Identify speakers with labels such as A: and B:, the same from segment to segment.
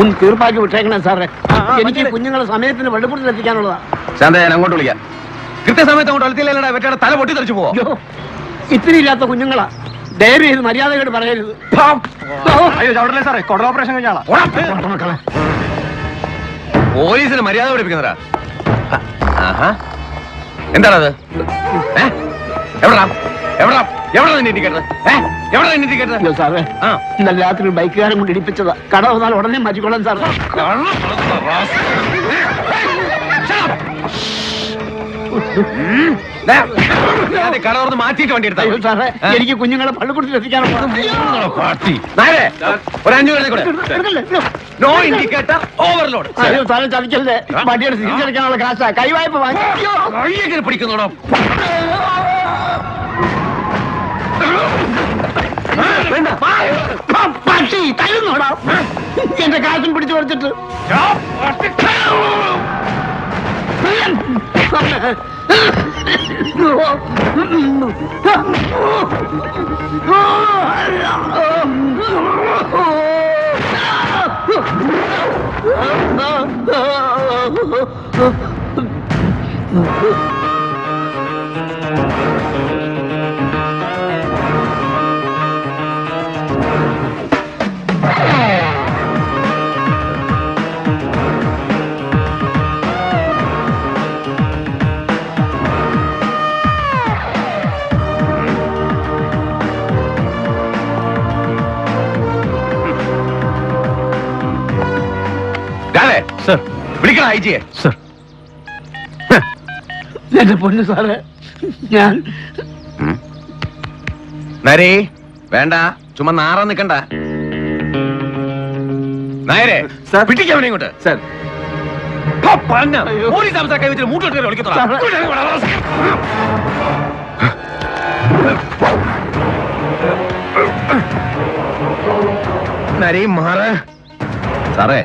A: ഒന്ന് തീർപ്പാക്കി വിട്ടേക്കണേ സാറേ. എനിക്ക് കുഞ്ഞുങ്ങളെ സമയത്തിന് വെള്ളപ്പുറത്തിൽ എത്തിക്കാനുള്ളതാ
B: ശാന്ത ഞാൻ അങ്ങോട്ട് വിളിക്കാം. കൃത്യസമയത്ത് അങ്ങോട്ട് അളത്തില്ലടാ വെറ്റയുടെ തല പൊട്ടി തെറിച്ചു പോവോ?
A: ഇത്തിരി ഇല്ലാത്ത കുഞ്ഞുങ്ങളാ. ദയവ് ചെയ്ത് മര്യാദയോട് പറയരുത്.
B: അയ്യോ ചവിടല്ലേ സാറേ? ഓപ്പറേഷൻ കഴിഞ്ഞാളാ പോലീസിന് മര്യാദ പഠിപ്പിക്കുന്നതാ. എന്താണത്? എവിടാ എവിടാ എവിടാ
A: സാറേ ഇന്നലെ രാത്രി ബൈക്കുകാരൻ കൊണ്ട് ഇടിപ്പിച്ചതാ. കട വന്നാൽ ഉടനെ മാറ്റിക്കൊള്ളാൻ സാറേ.
B: കട തുറന്ന് മാറ്റിയിട്ട് വണ്ടി എടുത്താ
A: അയ്യോ സാറേ എനിക്ക് കുഞ്ഞുങ്ങളെ പള്ളിക്കൂടത്തിൽ എത്തിക്കാനുള്ള
B: നേരെ ഒരു അഞ്ചു
A: പട്ടി തരുന്നോടാ എന്റെ കാശും പിടിച്ചു പറിച്ചിട്ട്
B: സർ. വിളിക്കണം ഐജിയെ
C: സർ.
A: എന്റെ പൊന്നു സാറേ ഞാൻ
B: നരേ വേണ്ട ചുമ്മാ നാറാൻ നിക്കണ്ട. നായരെ. പിടിക്കവനെ ഇങ്ങോട്ട്.
C: സർ.
B: പോലീസ് അവസ്ഥ കൈ വെച്ചിട്ട് മൂട്ടോട്ട് വിളിക്കത്തോളാം. നരേ മാറ്.
C: സാറേ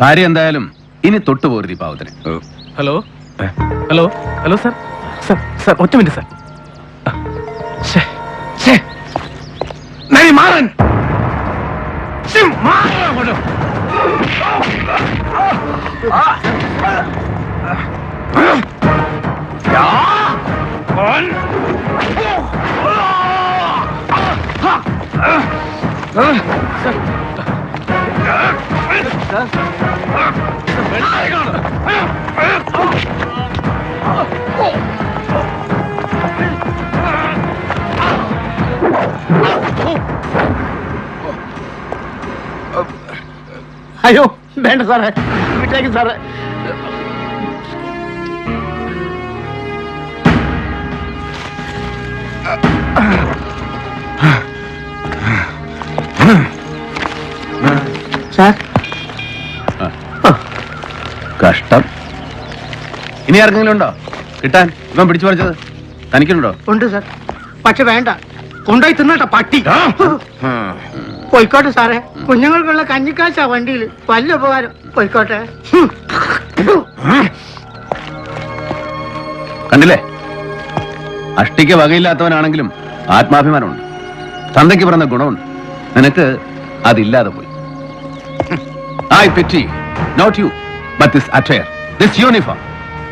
C: കാര്യം എന്തായാലും ഇനി തൊട്ടുപോരുത് ഈ പാവത്തിന്
D: hello hello hello sir sir sir ഒറ്റ മിനിറ്റ് സാർ
B: ശ്ശേ, ശ്ശേ. നരി മാറൻ ശ്ശേ,
A: അയ്യോ വേണ്ട സാറേ. വിട്ടേക്ക് സാറേ. സാർ.
C: കഷ്ടം. ഇനി ആർക്കെങ്കിലും ഉണ്ടോ? കിട്ടാൻ? ഇവൻ പിടിച്ചു പറിച്ചത്. തനിക്കുണ്ടോ?
A: ഉണ്ട് സാർ. പക്ഷെ വേണ്ട. കൊണ്ടായി തിന്നട്ടെ പട്ടി. പോയിക്കോട്ടെ സാറേ. കുഞ്ഞുങ്ങൾക്കുള്ള കഞ്ഞിക്കാശാ വണ്ടിയിൽ വല്ല ഉപകാരം. പോയിക്കോട്ടെ.
C: കണ്ടില്ലേ? അഷ്ടിക്ക് വകയില്ലാത്തവനാണെങ്കിലും ആത്മാഭിമാനമുണ്ട്. തന്തയ്ക്ക് പറഞ്ഞ ഗുണമുണ്ട്. നിനക്ക് അതില്ലാതെ പോയി. I pity not you but this attire this uniform